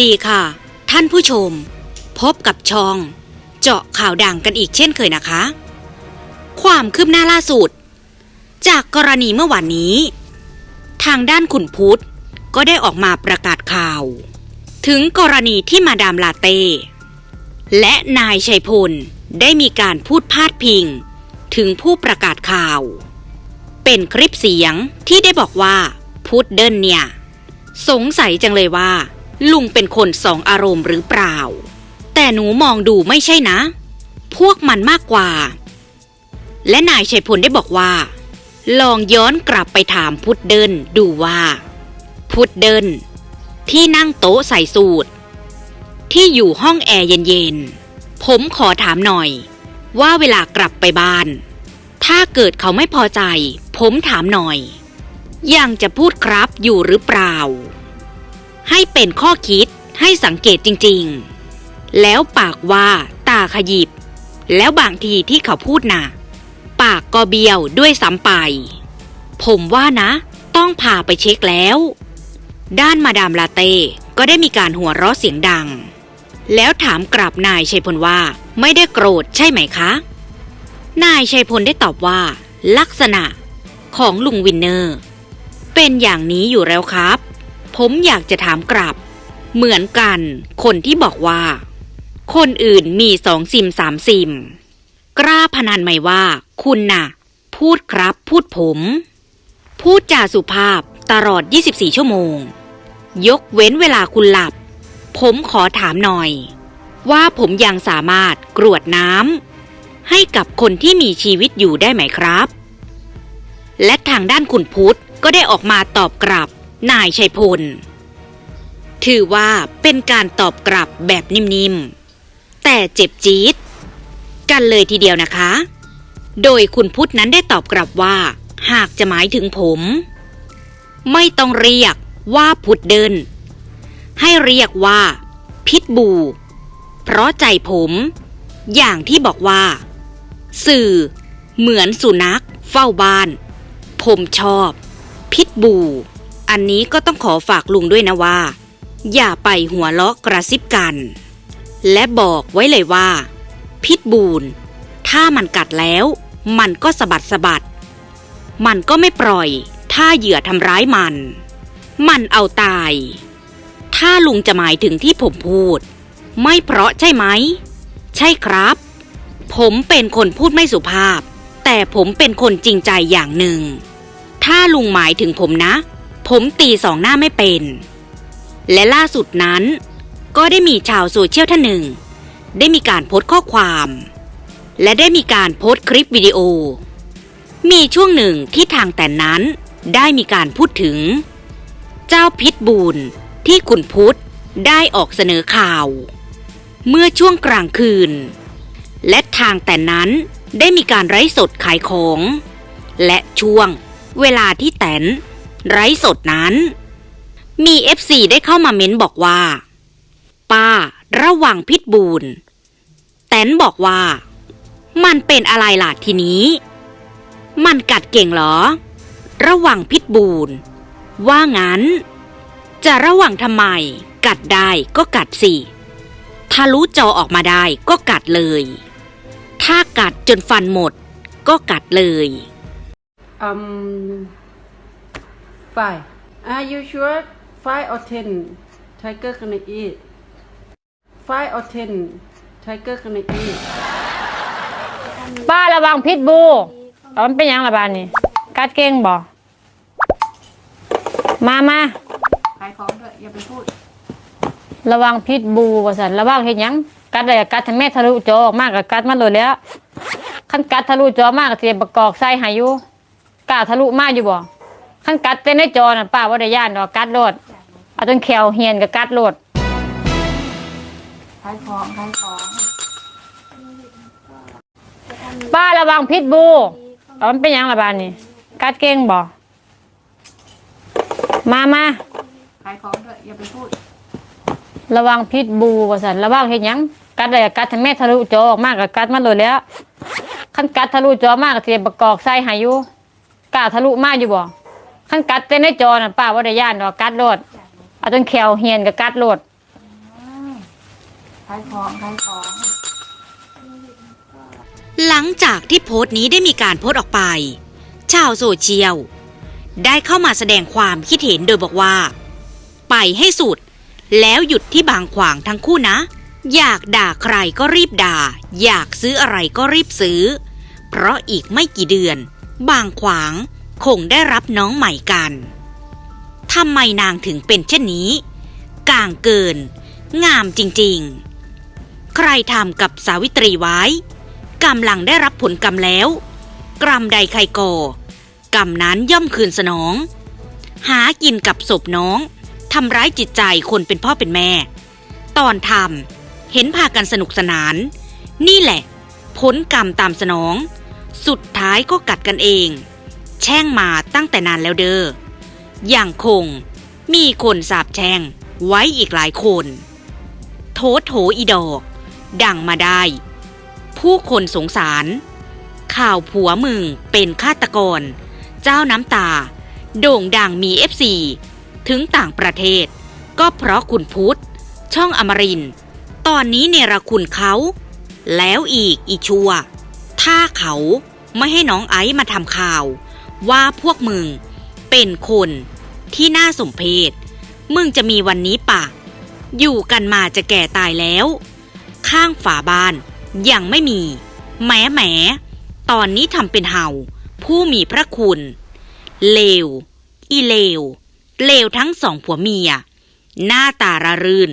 ดีค่ะ ท่านผู้ชม พบกับช่อง เจาะข่าวดังกันอีกเช่นเคยนะคะ ความคืบหน้าล่าสุด จากกรณีเมื่อวานนี้ ทางด้านขุนพุทธก็ได้ออกมาประกาศข่าว ถึงกรณีที่มาดามลาเต้และนายชัยพลได้มีการพูดพาดพิง ถึงผู้ประกาศข่าว เป็นคลิปเสียงที่ได้บอกว่าพุทธเดินเนี่ย สงสัยจังเลยว่า ลุงเป็นคนสองอารมณ์หรือเปล่า แต่หนูมองดูไม่ใช่นะ พวกมันมากกว่า และนายชัยพลได้บอกว่า ลองย้อนกลับไปถามพุทธเดินดูว่า พุทธเดินที่นั่งโต๊ะใส่สูตร ที่อยู่ห้องแอร์เย็นๆ ผมขอถามหน่อย ว่าเวลากลับไปบ้าน ถ้าเกิดเขาไม่พอใจ ผมถามหน่อย ยังจะพูดครับอยู่หรือเปล่า ให้เป็นข้อคิดให้สังเกตจริงๆ แล้วปากว่าตาขยิบ แล้วบางทีที่เขาพูดนะ่ะ ปากก็เบี้ยวด้วยซ้ำไป ผมว่านะ ต้องพาไปเช็คแล้ว ด้านมาดามลาเต้ก็ได้มีการหัวเราะเสียงดัง แล้วถามกลับนายชัยพลว่าไม่ได้โกรธใช่ไหมคะ นายชัยพลได้ตอบว่า ลักษณะของลุงวินเนอร์ เป็นอย่างนี้อยู่แล้วครับ ผมอยากจะถามกลับ เหมือนกัน คนที่บอกว่า คนอื่นมีสองซิมสามซิม กล้าพนันไหมว่า คุณน่ะ พูดครับพูดผม พูดจาสุภาพตลอด 24 ชั่วโมง ยกเว้นเวลาคุณหลับ ผมขอถามหน่อย ว่าผมยังสามารถกรวดน้ำให้กับคนที่มีชีวิตอยู่ได้ไหมครับ และทางด้านคุณพุทธก็ได้ออกมาตอบกลับ นายชัยพล ถือว่าเป็นการตอบกลับแบบนิ่มๆ แต่เจ็บจี๊ดกันเลยทีเดียวนะคะ โดยคุณพุทธนั้นได้ตอบกลับว่า หากจะหมายถึงผม ไม่ต้องเรียกว่าพุทธเดิน ให้เรียกว่า พิษบู เพราะใจผม อย่างที่บอกว่า สื่อ เหมือนสุนัข เฝ้าบ้าน ผมชอบ พิษบู อันนี้ก็ต้องขอฝากลุงด้วยนะว่า อย่าไปหัวเลาะกระซิบกัน และบอกไว้เลยว่า พิษบูนถ้ามันกัดแล้ว มันก็สะบัดสะบัด มันก็ไม่ปล่อย ถ้าเหยื่อทำร้ายมัน มันเอาตาย ถ้าลุงจะหมายถึงที่ผมพูด ไม่เพราะใช่ไหม ใช่ครับ ผมเป็นคนพูดไม่สุภาพ แต่ผมเป็นคนจริงใจอย่างหนึ่ง ถ้าลุงหมายถึงผมนะ ผมตีสองหน้าไม่เป็น และล่าสุดนั้น ก็ได้มีชาวโซเชียลท่านหนึ่ง ได้มีการโพสต์ข้อความ และได้มีการโพสต์คลิปวิดีโอ มีช่วงหนึ่งที่ทางแต่นั้นได้มีการพูดถึง เจ้าพิษบูนที่ขุนพุทธได้ออกเสนอข่าว เมื่อช่วงกลางคืน และทางแต่นั้นได้มีการไร้สดขายของ และช่วงเวลาที่แตน ไร้สดนั้น มีเอฟซีได้เข้ามาเม้นบอกว่า ป้าระวังพิษบูนแตนบอกว่า มันเป็นอะไรล่ะทีนี้ มันกัดเก่งเหรอ ระวังพิษบูนว่างั้น จะระวังทำไม กัดได้ก็กัดสิทะลุจอออกมาได้ก็กัดเลย ถ้ากัดจนฟันหมด ก็กัดเลย Um, five. Are you sure? Five or ten? Tiger gonna eat. Five or ten? Tiger gonna eat. ป้าระวังพิษบูเอามันเป็นหยังละบานนี่กัดเก่งบ่มามาขายของเถอะอย่าไปพูด ระวังพิษบูว่าสันระวังเห็นยังกัดอะไรกัดทำแม่ทะลุจอออกมากกับกัดมาเลยแล้วขั้นกัดทะลุจอมากกับเสียประกอบใส่ใหายุกล้าทะลุมากอยู่บ่ ขั้นกัดเต้นในจอน่ะป้าว่าได้ย่านดอกกัดโลดเอาจนแขวเฮียนกับกัดโลดขายของขายของป้าระวังพิษบูเอามันเป็นหยังละบานนี่กัดเก่งบ่มามาขายของเถอะอย่าไปพูดระวังพิษบูว่าสันระวังเห็นยังกัดอะไรกัดทำแม่ทะลุจอออกมากกับกัดมาเลยแล้วขั้นกัดทะลุจอมากกับเสียประกอบใส่ใหายุกล้าทะลุมากอยู่บ่ ขั้นกัดเต้นในจอน่ะป้าว่าได้ย่านดอกกัดโลดเอาเอาจนแขวเฮียนกับกัดโลดขายของขายของหลังจากที่โพสต์นี้ได้มีการโพสต์ออกไป ชาวโซเชียล ได้เข้ามาแสดงความคิดเห็นโดยบอกว่า ไปให้สุด แล้วหยุดที่บางขวางทั้งคู่นะ อยากด่าใครก็รีบด่า อยากซื้ออะไรก็รีบซื้อ เพราะอีกไม่กี่เดือน บางขวาง คงได้รับน้องใหม่กันทำไมนางถึงเป็นเช่นนี้ กลางเกิน งามจริงๆ ใครทำกับสาวิตรีไว้กำลังได้รับผลกรรมแล้ว กรรมใดใครก่อกรรมนั้นย่อมคืนสนอง หากินกับศพน้องทำร้ายจิตใจคนเป็นพ่อเป็นแม่ ตอนทำเห็นพากันสนุกสนาน นี่แหละ ผลกรรมตามสนอง สุดท้ายก็กัดกันเอง ช่งมาตั้งแต่นานแล้วเด้อ อย่างคงมีคนสาบแช่งไว้อีกหลายคนโถโถอีดอก ดังมาได้ ผู้คนสงสาร ข่าวผัวมึงเป็นฆาตกร เจ้าน้ำตา โด่งดังมีเอฟซีถึงต่างประเทศ ก็เพราะคุณพุทธ ช่องอมริน ตอนนี้เนรคุณเขา แล้วอีกอีชัว ถ้าเขาไม่ให้น้องไอซ์มาทำข่าว ว่าพวกมึง เป็นคนที่น่าสมเพชมึงจะมีวันนี้ปะ อยู่กันมาจะแก่ตายแล้ว ข้างฝาบ้านยังไม่มีแหมแหมตอนนี้ทำเป็นเห่า ผู้มีพระคุณ เลว อีเลว เลวทั้งสองผัวเมีย หน้าตาระรื่น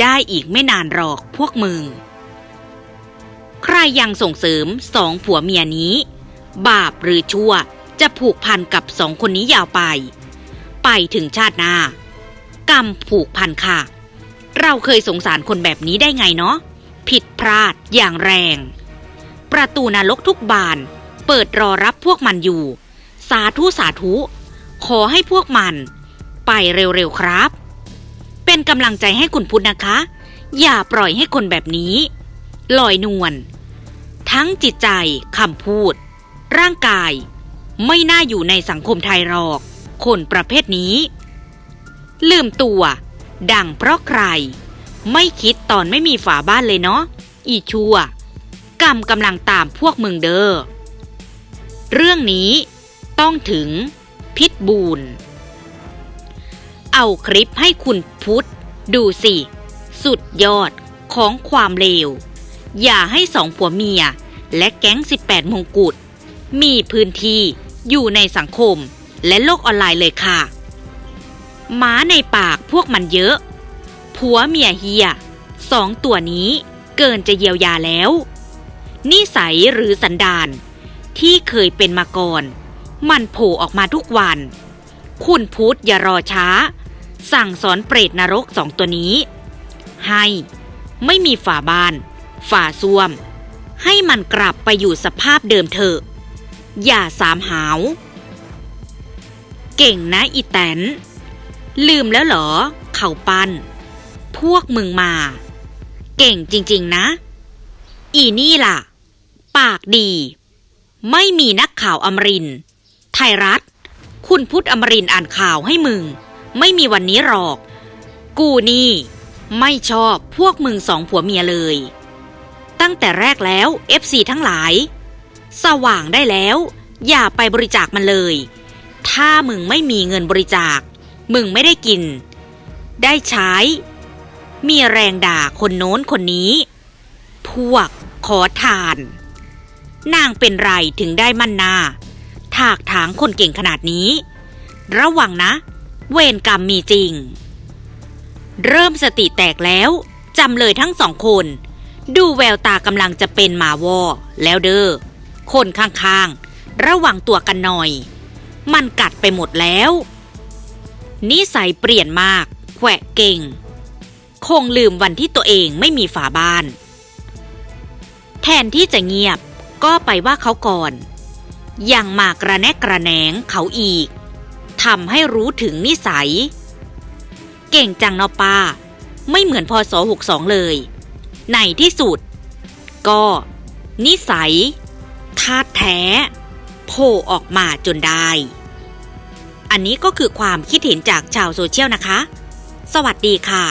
ได้อีกไม่นานหรอกพวกมึง ใครยังส่งเสริมสองผัวเมียนี้ บาปหรือชั่ว จะผูกพันกับสองคนนี้ยาวไป ไปถึงชาติหน้า กรรมผูกพันค่ะ เราเคยสงสารคนแบบนี้ได้ไงเนาะผิดพลาดอย่างแรง ประตูนรกทุกบาน เปิดรอรับพวกมันอยู่ สาธุสาธุ ขอให้พวกมัน ไปเร็วๆครับ เป็นกำลังใจให้คุณพุทธนะคะ อย่าปล่อยให้คนแบบนี้ ลอยนวลทั้งจิตใจคำพูด ร่างกาย ไม่น่าอยู่ในสังคมไทยหรอก คนประเภทนี้ ลืมตัว ดังเพราะใคร ไม่คิดตอนไม่มีฝาบ้านเลยเนาะอีชัวกรรมกำลังตามพวกมึงเด้อเรื่องนี้ต้องถึงพิษบูนเอาคลิปให้คุณพุทธดูสิ สุดยอดของความเลว อย่าให้สองผัวเมีย และแก๊ง 18 มงกุฎมีพื้นที่ อยู่ในสังคมและโลกออนไลน์เลยค่ะ หมาในปากพวกมันเยอะ ผัวเมียเฮียสองตัวนี้เกินจะเยียวยาแล้ว นิสัยหรือสันดานที่เคยเป็นมาก่อน มันโผล่ออกมาทุกวัน คุณพุทธอย่ารอช้า สั่งสอนเปรตนรกสองตัวนี้ ให้ไม่มีฝาบาน ฝาซ่วม ให้มันกลับไปอยู่สภาพเดิมเถอะ อย่าสามหาว เก่งนะอีแตน ลืมแล้วเหรอ เขาปัน พวกมึงมา เก่งจริงๆนะ อีนี่ล่ะ ปากดี ไม่มีนักข่าวอมริน ไทยรัฐ คุณพุทธอมรินอ่านข่าวให้มึง ไม่มีวันนี้หรอก กูนี่ ไม่ชอบพวกมึงสองผัวเมียเลย ตั้งแต่แรกแล้ว FC ทั้งหลาย สว่างได้แล้ว อย่าไปบริจาคมันเลย ถ้ามึงไม่มีเงินบริจาค มึงไม่ได้กิน ได้ใช้ มีแรงด่าคนโน้นคนนี้ พวกขอทาน นางเป็นไรถึงได้มั่นนาถากถางคนเก่งขนาดนี้ ระวังนะ เวรกรรมมีจริง เริ่มสติแตกแล้วจำเลยทั้งสองคน ดูแววตากำลังจะเป็นหมาวอแล้วเด้อ คนข้างๆ ระวังตัวกันหน่อย มันกัดไปหมดแล้ว นิสัยเปลี่ยนมาก แขวะเก่ง คงลืมวันที่ตัวเองไม่มีฝาบ้าน แทนที่จะเงียบก็ไปว่าเขาก่อน ยังมากระแนกกระแหนงเขาอีกทำให้รู้ถึงนิสัย เก่งจังเนอป้า ไม่เหมือนพศ62 เลย ในที่สุด ก็ นิสัย ธาตุแท้โผล่ออกมาจนได้ อันนี้ก็คือความคิดเห็นจากชาวโซเชียลนะคะ สวัสดีค่ะ